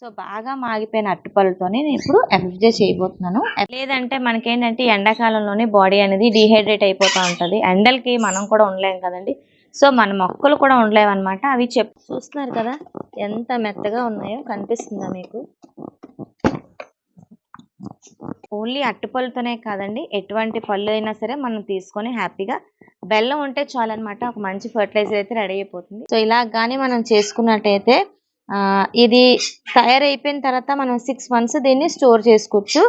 So బాగా మాగిపోయిన అరటిపళ్ళతోనే నేను ఇప్పుడు ఎఫ్జే చేయబోతున్నాను. లేదంటే మనకేంటంటే ఎండాకాలంలోనే బాడీ అనేది డిహైడ్రేట్ అయిపోతూ ఉంటుంది. ఎండలకి మనం కూడా ఉండలేం కదండి. సో మన మొక్కలు కూడా ఉండలేవన్నమాట. అవి చెప్ చూస్తున్నారు కదా ఎంత మెత్తగా ఉన్నాయో కనిపిస్తుందా మీకు? ఓన్లీ అట్టుపళ్ళతోనే కాదండి ఎటువంటి పళ్ళు అయినా సరే మనం తీసుకొని హ్యాపీగా బెల్లం ఉంటే చాలన్నమాట. ఒక మంచి ఫర్టిలైజర్ అయితే రెడీ అయిపోతుంది. సో ఇలా కానీ మనం చేసుకున్నట్టయితే ఇది తయారైపోయిన తర్వాత మనం సిక్స్ మంత్స్ దీన్ని స్టోర్ చేసుకోవచ్చు.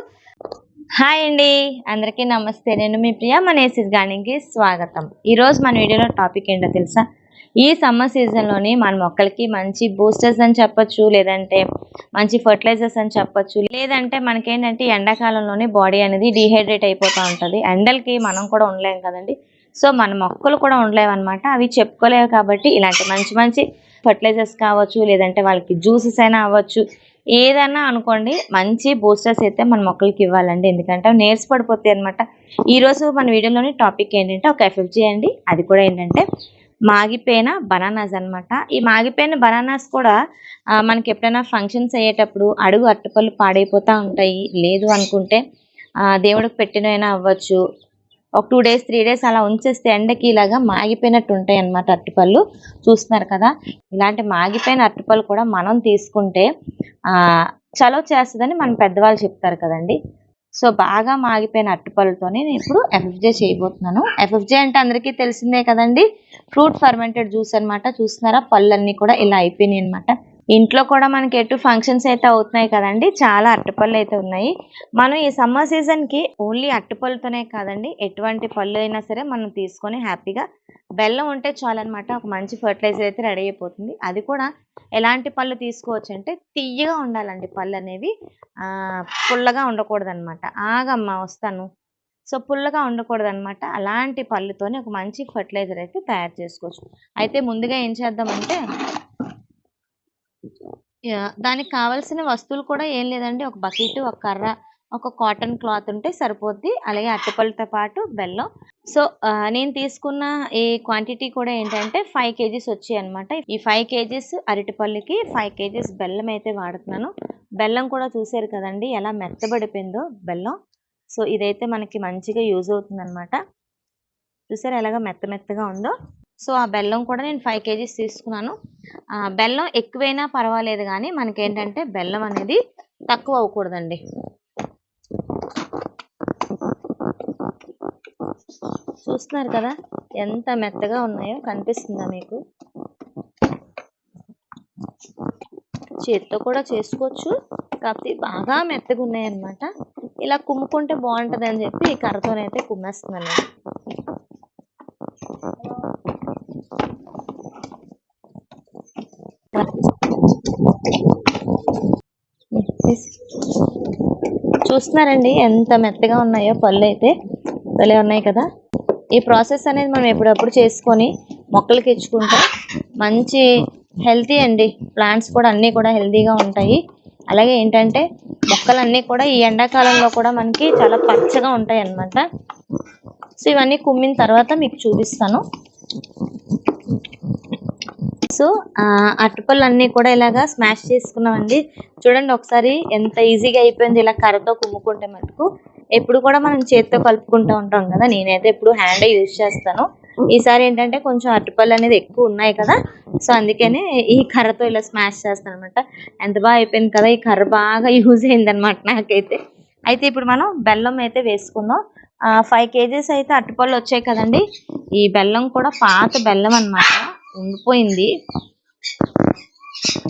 హాయ్ అండి అందరికీ నమస్తే. నేను మీ ప్రియ మన ఏసీస్ గార్డెన్కి స్వాగతం ఈరోజు మన వీడియోలో టాపిక్ ఏంటో తెలుసా? ఈ సమ్మర్ సీజన్లోని మన మొక్కలకి మంచి బూస్టర్స్ అని చెప్పొచ్చు లేదంటే మంచి ఫర్టిలైజర్స్ అని చెప్పొచ్చు లేదంటే మనకేంటంటే ఎండాకాలంలోనే బాడీ అనేది డిహైడ్రేట్ అయిపోతూ ఉంటుంది. ఎండలకి మనం కూడా ఉండలేం కదండి. సో మన మొక్కలు కూడా ఉండలేవు అనమాట అవి చెప్పుకోలేవు కాబట్టి ఇలాంటి మంచి మంచి ఫర్టిలైజర్స్ కావచ్చు లేదంటే వాళ్ళకి జ్యూసెస్ అయినా అవ్వచ్చు. ఏదన్నా అనుకోండి మంచి బూస్టర్స్ అయితే మన మొక్కలకి ఇవ్వాలండి. ఎందుకంటే అవి పడిపోతాయి అనమాట ఈరోజు మన వీడియోలోని టాపిక్ ఏంటంటే ఒక ఎఫ్ఎఫ్జీ అండి. అది కూడా ఏంటంటే మాగిపోయిన బనానాస్ అన్నమాట. ఈ మాగిపోయిన బనానాస్ కూడా మనకి ఎప్పుడైనా ఫంక్షన్స్ అయ్యేటప్పుడు అడుగు అట్టపళ్ళు పాడైపోతూ ఉంటాయి. లేదు అనుకుంటే దేవుడికి పెట్టినైనా అవ్వచ్చు. ఒక టూ డేస్ త్రీ డేస్ అలా ఉంచేస్తే ఎండకి ఇలాగా మాగిపోయినట్టు ఉంటాయి అన్నమాట అరటిపళ్ళు. చూస్తున్నారు కదా? ఇలాంటి మాగిపోయిన అరటిపళ్ళు కూడా మనం తీసుకుంటే చలో చేస్తుందని మన పెద్దవాళ్ళు చెప్తారు కదండి. సో బాగా మాగిపోయిన అరటిపళ్ళతోనే నేను ఇప్పుడు ఎఫ్ఎఫ్జే చేయబోతున్నాను. ఎఫ్ఎఫ్జే అంటే అందరికీ తెలిసిందే కదండి. ఫ్రూట్ ఫర్మెంటెడ్ జ్యూస్ అనమాట చూస్తున్నారా? పళ్ళన్నీ కూడా ఇలా అయిపోయినాయి అనమాట ఇంట్లో కూడా మనకి ఎటు ఫంక్షన్స్ అయితే అవుతున్నాయి కదండి చాలా అరటిపళ్ళు అయితే ఉన్నాయి. మనం ఈ సమ్మర్ సీజన్కి ఓన్లీ అట్టుపళ్ళతోనే కాదండి ఎటువంటి పళ్ళు అయినా సరే మనం తీసుకొని హ్యాపీగా బెల్లం ఉంటే చాలన్నమాట ఒక మంచి ఫర్టిలైజర్ అయితే రెడీ అయిపోతుంది. అది కూడా ఎలాంటి పళ్ళు తీసుకోవచ్చు అంటే తీయగా ఉండాలండి పళ్ళు అనేవి. పుల్లగా ఉండకూడదు అనమాట ఆగమ్మా వస్తాను. సో పుల్లగా ఉండకూడదనమాట అలాంటి పళ్ళుతోనే ఒక మంచి ఫర్టిలైజర్ అయితే తయారు చేసుకోవచ్చు. అయితే ముందుగా ఏం చేద్దామంటే దానికి కావాల్సిన వస్తువులు కూడా ఏం లేదండి. ఒక బకెట్ ఒక కర్ర ఒక కాటన్ క్లాత్ ఉంటే సరిపోద్ది. అలాగే అరటిపళ్ళతో పాటు బెల్లం. సో నేను తీసుకున్న ఈ క్వాంటిటీ కూడా ఏంటంటే ఫైవ్ కేజీస్ వచ్చాయి అనమాట ఈ ఫైవ్ కేజీస్ అరటిపళ్ళుకి ఫైవ్ కేజీస్ బెల్లం అయితే వాడుతున్నాను. బెల్లం కూడా చూసారు కదండి ఎలా మెత్తబడిపోయిందో బెల్లం. సో ఇదైతే మనకి మంచిగా యూజ్ అవుతుంది అనమాట చూసారు ఎలాగ మెత్త మెత్తగా ఉందో? సో ఆ బెల్లం కూడా నేను ఫైవ్ కేజీస్ తీసుకున్నాను. ఆ, బెల్లం ఎక్కువైనా పర్వాలేదు కానీ మనకేంటంటే బెల్లం అనేది తక్కువ అవ్వకూడదండి. చూస్తున్నారు కదా ఎంత మెత్తగా ఉన్నాయో కనిపిస్తుందా మీకు? చేతితో కూడా చేసుకోవచ్చు. కాకపోతే బాగా మెత్తగా ఉన్నాయి అన్నమాట ఇలా కుమ్ముకుంటే బాగుంటుంది అని చెప్పి ఈ కర్రతోనైతే కుమ్మేస్తున్నాను చూస్తున్నారండి ఎంత మెత్తగా ఉన్నాయో పళ్ళు అయితే. భలే ఉన్నాయి కదా. ఈ ప్రాసెస్ అనేది మనం ఎప్పుడప్పుడు చేసుకొని మొక్కలకి ఇచ్చుకుంటే మంచి హెల్తీ అండి. ప్లాంట్స్ కూడా అన్నీ కూడా హెల్తీగా ఉంటాయి. అలాగే ఏంటంటే మొక్కలన్నీ కూడా ఈ ఎండాకాలంలో కూడా మనకి చాలా పచ్చగా ఉంటాయి అన్నమాట సో ఇవన్నీ కుమ్మిన తర్వాత మీకు చూపిస్తాను. సో ఆ, అరటిపళ్ళు అన్నీ కూడా ఇలాగా స్మాష్ చేసుకున్నామండి. చూడండి ఒకసారి ఎంత ఈజీగా అయిపోయింది ఇలా కర్రతో కుమ్ముకుంటే మటుకు. ఎప్పుడు కూడా మనం చేతితో కలుపుకుంటూ ఉంటాం కదా నేనైతే ఎప్పుడు హ్యాండ్ యూజ్ చేస్తాను. ఈసారి ఏంటంటే కొంచెం అరటిపళ్ళు అనేది ఎక్కువ ఉన్నాయి కదా సో అందుకనే ఈ కర్రతో ఇలా స్మాష్ చేస్తాను అనమాట ఎంత బాగా అయిపోయింది కదా ఈ కర్ర బాగా యూజ్ అయింది అనమాట నాకైతే. అయితే ఇప్పుడు మనం బెల్లం అయితే వేసుకుందాం. ఫైవ్ కేజీస్ అయితే అరటిపళ్ళు వచ్చాయి కదండి. ఈ బెల్లం కూడా పాత బెల్లం అన్నమాట. ఉండిపోయింది.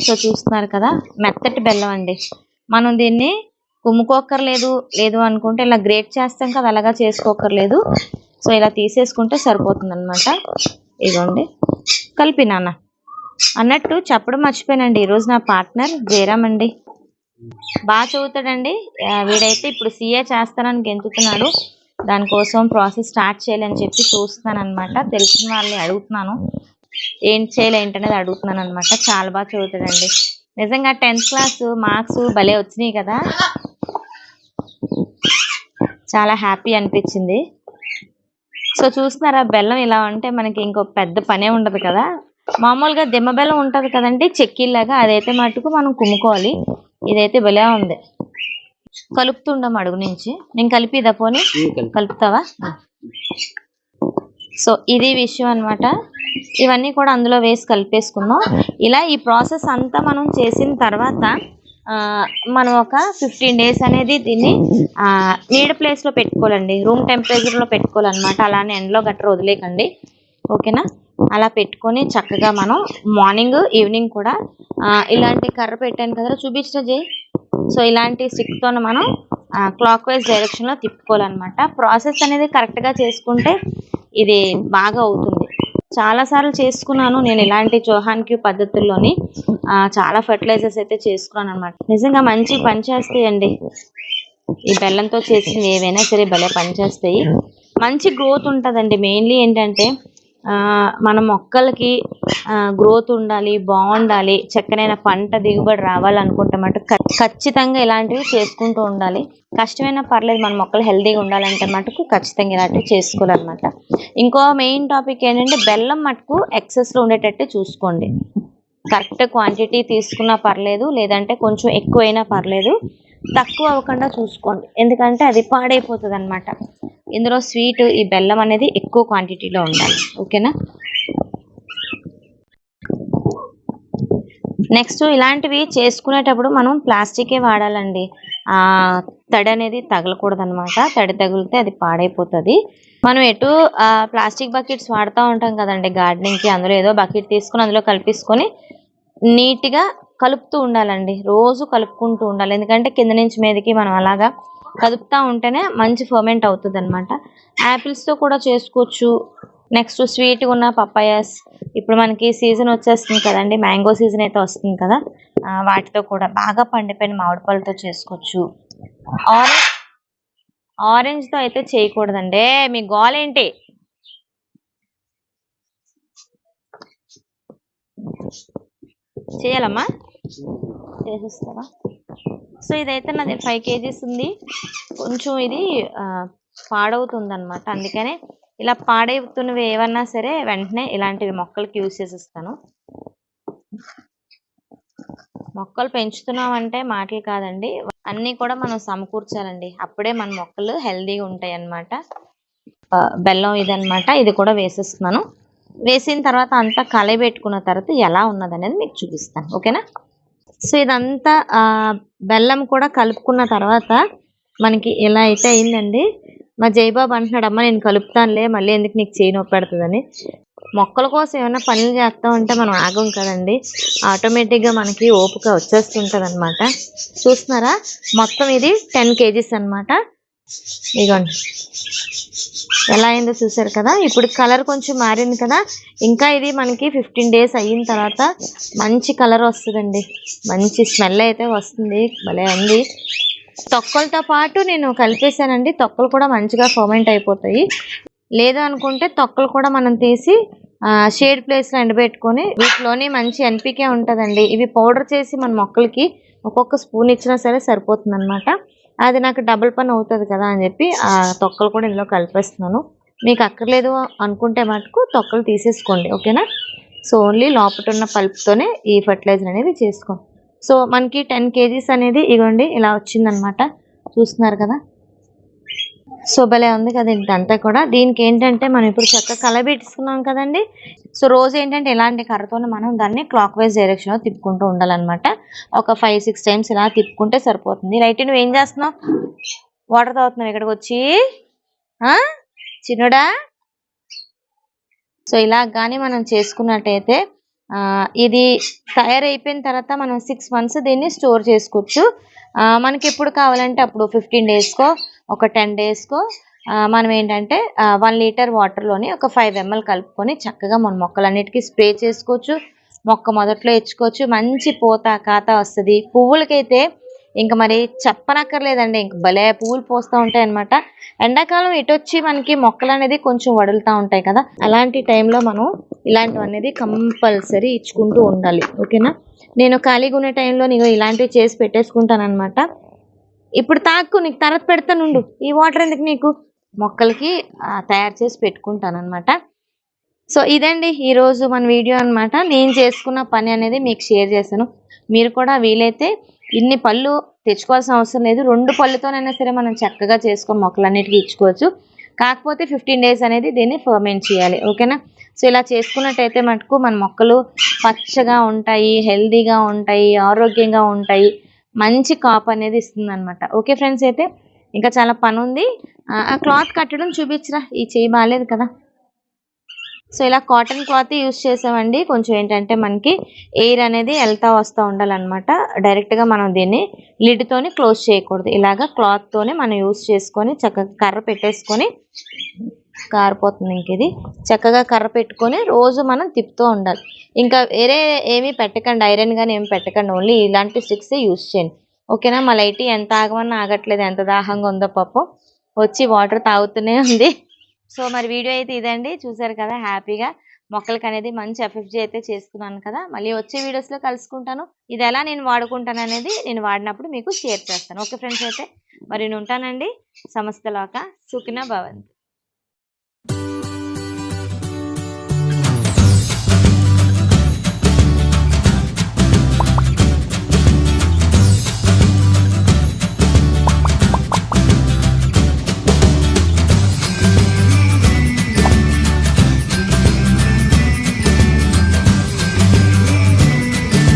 సో చూస్తున్నారు కదా మెత్తటి బెల్లం అండి. మనం దీన్ని కుమ్ముకోక్కర్లేదు లేదు అనుకుంటే ఇలా గ్రేట్ చేస్తాం కదా అలాగా చేసుకోక్కర్లేదు. సో ఇలా తీసేసుకుంటే సరిపోతుంది అనమాట ఇదిగోండి. కలిపి నాన్న. అన్నట్టు చెప్పడం మర్చిపోయానండి. ఈరోజు నా పార్ట్నర్ జయరామ్ అండి. బాగా చదువుతాడండి. వీడైతే ఇప్పుడు సీఏ చేస్తానని గెంతుతున్నాడు. దానికోసం ప్రాసెస్ స్టార్ట్ చేయాలని చెప్పి చూస్తున్నాను అనమాట తెలిసిన వాళ్ళని అడుగుతున్నాను. ఏం చేయాలి ఏంటనేది అడుగుతున్నాను అనమాట చాలా బాగా చదువుతాడండి నిజంగా టెన్త్ క్లాస్ మార్క్స్ భలే వచ్చినాయి కదా. చాలా హ్యాపీ అనిపించింది. సో చూస్తున్నారా బెల్లం ఇలా ఉంటే మనకి ఇంకో పెద్ద పనే ఉండదు కదా. మామూలుగా దిమ్మ బెల్లం ఉంటుంది కదండి చెక్కీలాగా అదైతే మటుకు మనం కుమ్ముకోవాలి. ఇదైతే భలే ఉంది. కలుపుతుండం అడుగు నుంచి. నేను కలిపిదా పోనీ? కలుపుతావా? సో ఇది విషయం అన్నమాట. ఇవన్నీ కూడా అందులో వేసి కలిపేసుకుందాం. ఇలా ఈ ప్రాసెస్ అంతా మనం చేసిన తర్వాత మనం ఒక ఫిఫ్టీన్ డేస్ అనేది దీన్ని నీడ ప్లేస్లో పెట్టుకోవాలండి. రూమ్ టెంపరేచర్లో పెట్టుకోవాలన్నమాట. అలానే ఎండలో గట్రా వదిలేకండి ఓకేనా? అలా పెట్టుకొని చక్కగా మనం మార్నింగ్ ఈవినింగ్ కూడా ఇలాంటి కర్ర పెట్టాను కదా చూపించిన జై? సో ఇలాంటి స్టిక్తో మనం క్లాక్ వైజ్ డైరెక్షన్లో తిప్పుకోవాలన్నమాట. ప్రాసెస్ అనేది కరెక్ట్గా చేసుకుంటే ఇది బాగా అవుతుంది. చాలా సార్లు చేసుకున్నాను. నేను ఇలాంటి చోహాన్ క్యూ పద్ధతుల్లోని చాలా ఫర్టిలైజర్స్ అయితే చేసుకున్నాను అనమాట నిజంగా మంచి పని చేస్తాయండి. ఈ బెల్లంతో చేసింది ఏవైనా సరే భలే పనిచేస్తాయి మంచి గ్రోత్ ఉంటుందండి. మెయిన్లీ ఏంటంటే మన మొక్కలకి గ్రోత్ ఉండాలి బాగుండాలి చక్కనైన పంట దిగుబడి రావాలనుకుంటామంటే ఖచ్చితంగా ఇలాంటివి చేసుకుంటూ ఉండాలి. కష్టమైనా పర్లేదు మన మొక్కలు హెల్తీగా ఉండాలంటే మటుకు ఖచ్చితంగా ఇలాంటివి చేసుకోవాలన్నమాట. ఇంకో మెయిన్ టాపిక్ ఏంటంటే బెల్లం మటుకు ఎక్సెస్లో ఉండేటట్టు చూసుకోండి. కరెక్ట్ క్వాంటిటీ తీసుకున్నా పర్లేదు లేదంటే కొంచెం ఎక్కువైనా పర్లేదు. తక్కువ అవ్వకుండా చూసుకోండి. ఎందుకంటే అది పాడైపోతుంది అనమాట ఇందులో స్వీట్ ఈ బెల్లం అనేది ఎక్కువ క్వాంటిటీలో ఉండాలి. ఓకేనా? నెక్స్ట్ ఇలాంటివి చేసుకునేటప్పుడు మనం ప్లాస్టికే వాడాలండి. ఆ తడి అనేది తగలకూడదు అనమాట తడి తగిలితే అది పాడైపోతుంది. మనం ఎటు ప్లాస్టిక్ బకెట్స్ వాడుతూ ఉంటాం కదండి గార్డెనింగ్కి. అందులో ఏదో బకెట్ తీసుకుని అందులో కలిపేసుకొని నీట్గా కలుపుతూ ఉండాలండి. రోజు కలుపుకుంటూ ఉండాలి. ఎందుకంటే కింద నుంచి మీదకి మనం అలాగా కదుపుతూ ఉంటేనే మంచి ఫర్మెంట్ అవుతుంది అనమాట యాపిల్స్తో కూడా చేసుకోవచ్చు. నెక్స్ట్ స్వీట్గా ఉన్న పప్పాయాస్ ఇప్పుడు మనకి సీజన్ వచ్చేస్తుంది కదండి. మ్యాంగో సీజన్ అయితే వస్తుంది కదా. వాటితో కూడా బాగా పండిపోయిన మామిడి పళ్ళతో చేసుకోవచ్చు. ఆరెంజ్ ఆరెంజ్తో అయితే చేయకూడదండి. మీ గోల్ ఏంటి? చేయాలమ్మా. చేసేస్తావా? సో ఇదైతే నాది ఫైవ్ కేజీస్ ఉంది. కొంచెం ఇది పాడవుతుంది అనమాట అందుకనే ఇలా పాడవుతున్నవి ఏమన్నా సరే వెంటనే ఇలాంటివి మొక్కలకి యూజ్ చేసేస్తాను. మొక్కలు పెంచుతున్నామంటే మాటలు కాదండి. అన్నీ కూడా మనం సమకూర్చాలండి. అప్పుడే మన మొక్కలు హెల్దీగా ఉంటాయి అన్నమాట బెల్లం ఇదనమాట ఇది కూడా వేసేస్తున్నాను. వేసిన తర్వాత అంతా కలయబెట్టుకున్న తర్వాత ఎలా ఉన్నది అనేది మీకు చూపిస్తాను. ఓకేనా? సో ఇదంతా ఆ, బెల్లం కూడా కలుపుకున్న తర్వాత మనకి ఇలా అయితే అయిందండి. మా జయబాబు అంటున్నాడు అమ్మ నేను కలుపుతానులే మళ్ళీ ఎందుకు నీకు చేయి నొప్పి పెడుతుందని? మొక్కల కోసం ఏమైనా పనులు చేస్తూ ఉంటే మనం ఆగం కదండి. ఆటోమేటిక్గా మనకి ఓపిక వచ్చేస్తుంటుంది అనమాట చూస్తున్నారా? మొత్తం ఇది టెన్ కేజీస్ అన్నమాట. ఇదిగోండి ఎలా అయిందో చూసారు కదా? ఇప్పుడు కలర్ కొంచెం మారింది కదా? ఇంకా ఇది మనకి ఫిఫ్టీన్ డేస్ అయిన తర్వాత మంచి కలర్ వస్తుందండి. మంచి స్మెల్ అయితే వస్తుంది. భలే ఉంది. తొక్కలతో పాటు నేను కలిపేసానండి తొక్కలు కూడా మంచిగా ఫర్మెంట్ అయిపోతాయి. లేదు అనుకుంటే తొక్కలు కూడా మనం తీసి షేడ్ ప్లేస్లో ఎండబెట్టుకొని వీటిలోని మంచి ఎన్పికే ఉంటుందండి. ఇవి పౌడర్ చేసి మన మొక్కలకి ఒక్కొక్క స్పూన్ ఇచ్చినా సరే సరిపోతుంది అనమాట అది నాకు డబుల్ పని అవుతుంది కదా అని చెప్పి ఆ తొక్కలు కూడా ఇందులో కలిపేస్తున్నాను. మీకు అక్కర్లేదు అనుకుంటే మటుకు తొక్కలు తీసేసుకోండి ఓకేనా? సో ఓన్లీ లోపల ఉన్న పల్ప్తోనే ఈ ఫర్టిలైజర్ అనేది చేసుకోండి సో మనకి టెన్ కేజీస్ అనేది ఇగోండి ఇలా వచ్చిందనమాట. చూస్తున్నారు కదా? సో భలే ఉంది కదా ఇదంతా కూడా. దీనికి ఏంటంటే మనం ఇప్పుడు చక్కగా కలబెట్టుకున్నాం కదండి. సో రోజు ఏంటంటే ఇలాంటి కర్రతోనే మనం దాన్ని క్లాక్ వైజ్ డైరెక్షన్లో తిప్పుకుంటూ ఉండాలన్నమాట. ఒక ఫైవ్ సిక్స్ టైమ్స్ ఇలా తిప్పుకుంటే సరిపోతుంది. రైట్ నువ్వు ఏం చేస్తున్నావు? వాటర్ తాగుతున్నావు ఇక్కడికి వచ్చి చిన్నడా? సో ఇలా కానీ మనం చేసుకున్నట్టయితే ఇది తయారైపోయిన తర్వాత మనం సిక్స్ మంత్స్ దీన్ని స్టోర్ చేసుకోవచ్చు. మనకి ఎప్పుడు కావాలంటే అప్పుడు ఫిఫ్టీన్ డేస్కో ఒక టెన్ డేస్కో మనం ఏంటంటే వన్ లీటర్ వాటర్లోని ఒక ఫైవ్ ఎంఎల్ కలుపుకొని చక్కగా మన మొక్కలన్నిటికీ స్ప్రే చేసుకోవచ్చు. మొక్క మొదట్లో ఇచ్చుకోవచ్చు మంచి పూత కాత వస్తుంది. పువ్వులకైతే ఇంకా మరి చెప్పనక్కర్లేదండి. ఇంక భలే పువ్వులు పోస్తూ ఉంటాయి అనమాట ఎండాకాలం ఇటు వచ్చి మనకి మొక్కలు అనేది కొంచెం వడులుతూ ఉంటాయి కదా. అలాంటి టైంలో మనం ఇలాంటివి అనేది కంపల్సరీ ఇచ్చుకుంటూ ఉండాలి. ఓకేనా? నేను ఖాళీగా ఉన్న టైంలో నేను ఇలాంటివి చేసి పెట్టేసుకుంటాను అనమాట ఇప్పుడు తాకు నీకు తర్వాత పెడతానుండు. ఈ వాటర్ ఎందుకు నీకు? మొక్కలకి తయారు చేసి పెట్టుకుంటాను అనమాట సో ఇదండి ఈరోజు మన వీడియో అన్నమాట. నేను చేసుకున్న పని అనేది మీకు షేర్ చేశాను. మీరు కూడా వీలైతే ఇన్ని పళ్ళు తెచ్చుకోవాల్సిన అవసరం లేదు. రెండు పళ్ళుతోనైనా సరే మనం చక్కగా చేసుకొని మొక్కలన్నిటికీ ఇచ్చుకోవచ్చు. కాకపోతే ఫిఫ్టీన్ డేస్ అనేది దీన్ని ఫర్మెంట్ చేయాలి. ఓకేనా? సో ఇలా చేసుకున్నట్టయితే మటుకు మన మొక్కలు పచ్చగా ఉంటాయి హెల్దీగా ఉంటాయి ఆరోగ్యంగా ఉంటాయి. మంచి కాప్ అనేది ఇస్తుంది అనమాట ఓకే ఫ్రెండ్స్ అయితే ఇంకా చాలా పని ఉంది ఆ, క్లాత్ కట్టడం చూపించరా. ఈ చేయి బాగాలేదు కదా. సో ఇలా కాటన్ క్లాత్ యూస్ చేసామండి. కొంచెం ఏంటంటే మనకి ఎయిర్ అనేది వెళ్తా వస్తూ ఉండాలన్నమాట. డైరెక్ట్గా మనం దీన్ని లిడ్తోని క్లోజ్ చేయకూడదు. ఇలాగా క్లాత్ తోనే మనం యూస్ చేసుకొని చక్కగా కర్ర పెట్టేసుకొని కారిపోతుంది ఇంక ఇది. చక్కగా కర్ర పెట్టుకొని రోజు మనం తిప్పుతూ ఉండాలి. ఇంకా వేరే ఏమీ పెట్టకండి ఐరన్ కానీ ఏమి పెట్టకండి ఓన్లీ ఇలాంటి స్టిక్స్ యూస్ చేయండి. ఓకేనా? మా లైట్ ఎంత ఆగమన్నా ఆగట్లేదు ఎంత దాహంగా ఉందో పాపం. వచ్చి వాటర్ తాగుతూనే ఉంది. సో మరి వీడియో అయితే ఇదండి. చూసారు కదా హ్యాపీగా. మొక్కలకి అనేది మంచి ఎఫెక్ట్ అయితే చేసుకున్నాను కదా. మళ్ళీ వచ్చే వీడియోస్లో కలుసుకుంటాను. ఇది ఎలా నేను వాడుకుంటాను అనేది నేను వాడినప్పుడు మీకు షేర్ చేస్తాను. ఓకే ఫ్రెండ్స్ అయితే. మరి నేను ఉంటానండి. సమస్తలోక సుఖిన భవంతి.